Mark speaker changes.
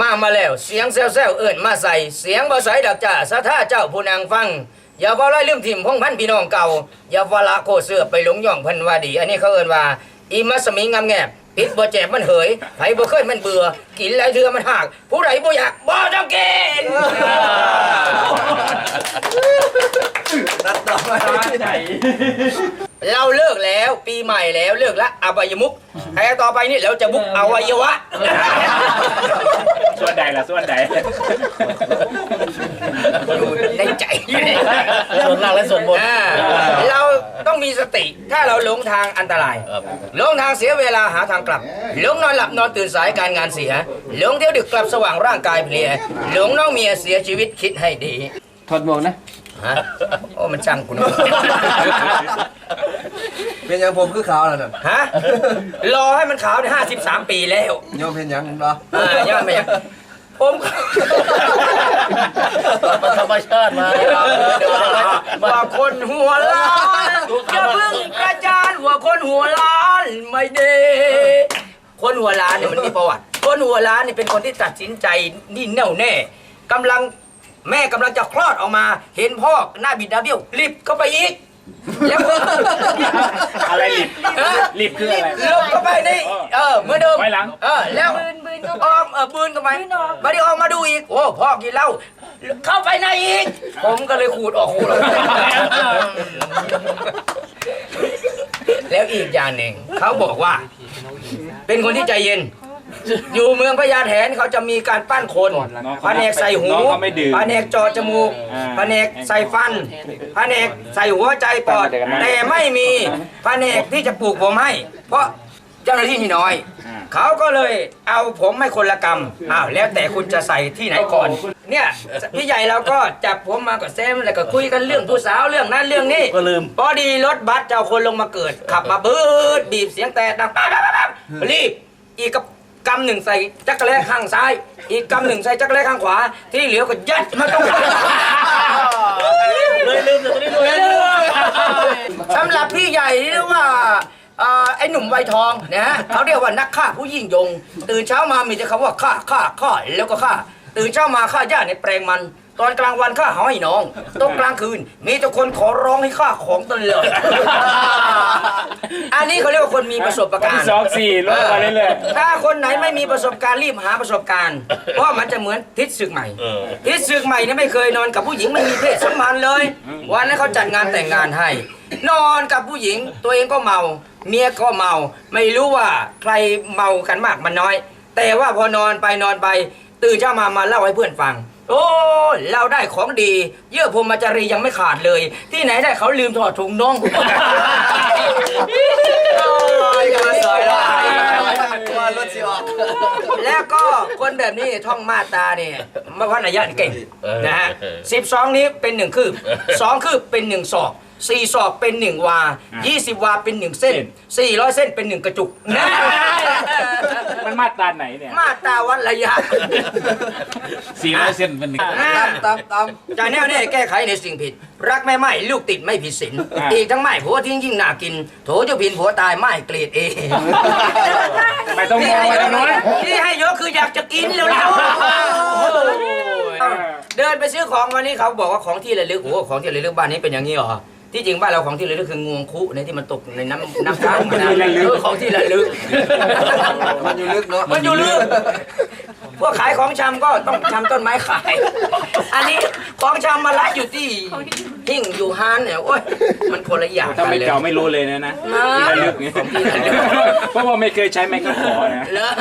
Speaker 1: มามาแล้วเสียงแซวๆเอิ่นมาใส่เสียงบ่ใส่ดักจ่าสะท่าเจ้าผู้นางฟัง อย่าว่าไล่ลืมถิ่มพงพันพี่น้องเก่า อย่าว่าละโคเสือไปหลงย่องเพันว่าดี อันนี้เขาเอิ่นว่าอีมัสมิงงามแงบปิดบ่แจบมันเหยไผบ่เคยมันเบื่อ กินหลายเทื่อมันหักผู้ใดบ่อยากบ่ต้องกิน
Speaker 2: ตัดต่อมา
Speaker 3: ไหน
Speaker 1: เราเลิกแล้วปีใหม่แล้วเลิกละอบายมุกแต่ต่อไปนี่เราจะบุกอวัยวะ
Speaker 3: ส่วนใดล่ะส่วนใด
Speaker 1: อยู่ในใจอยู่ในใจ
Speaker 4: ส่วนล่างและส่วนบน
Speaker 1: อ่าเราต้องมีสติ ถ้าเราหลงทางอันตราย
Speaker 4: ครับ
Speaker 1: หลงทางเสียเวลาหาทางกลับ หลงนอนหลับนอนตื่นสายการงานเสีย หลงเที่ยวดึกกลับสว่างร่างกายเพลีย หลงน้องเมียเสียชีวิตคิดให้ดี
Speaker 3: ถอดหมวกนะ
Speaker 1: ฮะโอ้ มันช่างคุณ
Speaker 2: เป็นยังผมคือขาวแล้วนั่น
Speaker 1: ฮะ รอให้มันขาวได้ห้าสิบสามปีแล้ว
Speaker 2: โยมเป็นยังเนาะ
Speaker 1: อ่ายอดไหมอะผม
Speaker 4: มันธรรมชาติมา
Speaker 1: ว่าคนหัวล้านอย่าเพิ่งประจานว่าคนหัวล้านไม่ดีคนหัวล้านเนี่ยมันมีประวัติ คนหัวล้านเนี่ยเป็นคนที่ตัดสินใจนี่แน่วแน่กำลังแม่กำลังจะคลอดออกมา เห็นพ่อหน้าบิดหน้าเบี้ยวรีบเข้าไปอีก แล้ว
Speaker 3: อะไรลิบ
Speaker 1: ฮะ
Speaker 3: ลิบคืออะไร
Speaker 1: ลบเข้าไปนี่เออเหมื่อนเดิม
Speaker 3: ไว้หลัง
Speaker 1: เออแล้ว
Speaker 5: บืนบืนก็
Speaker 1: ออกเออบืนเข้าไปมาดิออกมาดูอีก โอ้พ่อกินเหล้าเข้าไปในอีก ผมก็เลยขูดออกขูดออกแล้วอีกอย่างหนึ่งเขาบอกว่า เป็นคนที่ใจเย็น อยู่เมืองพญาแถนเขาจะมีการปั้นคน
Speaker 3: น้อง
Speaker 1: แผนกใส่หู
Speaker 3: น้องเขาไม่ดื่ม
Speaker 1: แผนกเจอจมูก
Speaker 3: อ่า
Speaker 1: แผนกใส่ฟันแผนกใส่หัวใจปอด แต่ไม่มีแผนกที่จะปลูกผมให้ เพราะเจ้าหน้าที่มีน้อย
Speaker 3: อ่า
Speaker 1: เขาก็เลยเอาผมให้คนละกรรมอ้าวแล้วแต่คุณจะใส่ที่ไหนก่อน เนี่ยพี่ใหญ่เราก็จับผมมากับแซมแล้วก็คุยกันเรื่องผู้สาวเรื่องนั้นเรื่องนี้
Speaker 4: ก็ลืม
Speaker 1: พอดีรถบัสจะเอาคนลงมาเกิด ขับมาบืดบีบเสียงแต่ดังปั๊บปั๊บปั๊บปั๊บรีบอีกกับ กำหนึ่งใส่จักรแลข้างซ้าย อีกกำหนึ่งใส่จักรแลข้างขวา ที่เหลือก็ยัดมาตรงกลาง
Speaker 4: เลยลืมแต่ตัวนี้ด้วย
Speaker 1: สำหรับพี่ใหญ่ที่เรียกว่าเอ่อไอ้หนุ่มวัยทองนะฮะเขาเรียกว่านักฆ่าผู้ยิ่งยง ตื่นเช้ามามีแต่คำว่าฆ่าฆ่าฆ่าแล้วก็ฆ่า ตื่นเช้ามาฆ่าหญ้าในแปลงมัน ตอนกลางวันฆ่าหอยน้องตอนกลางคืน มีแต่คนขอร้องให้ฆ่าของตลอดอันนี้เขาเรียกว่าคนมีประสบ
Speaker 3: วัน
Speaker 1: การ
Speaker 3: ที่
Speaker 1: ณ์
Speaker 3: สองสี่ลดมาเรื่อย
Speaker 1: ถ้าคนไหนไม่มีประสบการณ์รีบหาประสบการณ์ เพราะมันจะเหมือนทิศศึกใหม่
Speaker 4: เออ
Speaker 1: ทิศศึกใหม่เนี่ยไม่เคยนอนกับผู้หญิงไม่มีเพศสัมพันธ์เลย วันนั้นเขาจัดงานแต่งงานให้ นอนกับผู้หญิงตัวเองก็เมา เมียก็เมา ไม่รู้ว่าใครเมากันมากมันน้อย แต่ว่าพอนอนไปนอนไป ตื่นเช้ามามาเล่าให้เพื่อนฟัง โอ้ เราได้ของดี เยื่อพรหมจารียังไม่ขาดเลย ที่ไหนได้เขาลืมถอดถุงน่อง
Speaker 2: มาสอยละว่ารถสิออก
Speaker 1: แล้วก็คนแบบนี้ท่องมาตราเนี่ยมาวัดระยะเก่งนะฮะสิบสองนี้เป็นหนึ่งคืบสองคืบเป็นหนึ่งศอกสี่ศอกเป็นหนึ่งวายี่สิบวาเป็นหนึ่งเส้นสี่ร้อยเส้นเป็นหนึ่งกระจุกนะ
Speaker 3: ๆ มันมาตราไหนเนี่ย
Speaker 1: มาตราวัดระยะ
Speaker 3: สี่ร้อยเส้นเป็นหนึ่ง
Speaker 1: อ่า
Speaker 2: ตามตาม
Speaker 1: จะแน่วแน่แก้ไขในสิ่งผิด รักไม่ไม่ลูกติดไม่ผิดศีล
Speaker 3: อ่า
Speaker 1: อีกทั้งไม่ผัวทิ้งยิ่งน่ากิน โถเจะผินผัวตายไม่เกลียดเอง
Speaker 3: ไม่ต้องมองไปทางโน้น
Speaker 1: ที่ให้เยอะคืออยากจะกินแล้วแล้วเดินไปซื้อของวันนี้เขาบอกว่าของที่ระลึกโอ้โหของที่ระลึกบ้านนี้เป็นอย่างนี้เหรอ ที่จริงบ้านเราของที่ระลึกคืองวงคุในที่มันตกในน้ำน้ำค้างนะเออของที่ระลึก
Speaker 2: มันอยู่ลึกเนาะ
Speaker 1: มันอยู่ลึกพวกขายของชำก็ต้องชำต้นไม้ขาย อันนี้ของชำมาลัดอยู่ที่หิ่งอยู่ฮานเนี่ยโอ้ยมันคนละอย่าง
Speaker 3: ถ้าไม่
Speaker 1: เลย
Speaker 3: เก่าไม่รู้เลยนะนะ
Speaker 1: นะ
Speaker 3: ที่ระลึกไง
Speaker 1: ของที่ระลึก
Speaker 3: เพราะว่าไม่เคยใช้ไม้กระขอนะ
Speaker 1: เลอะ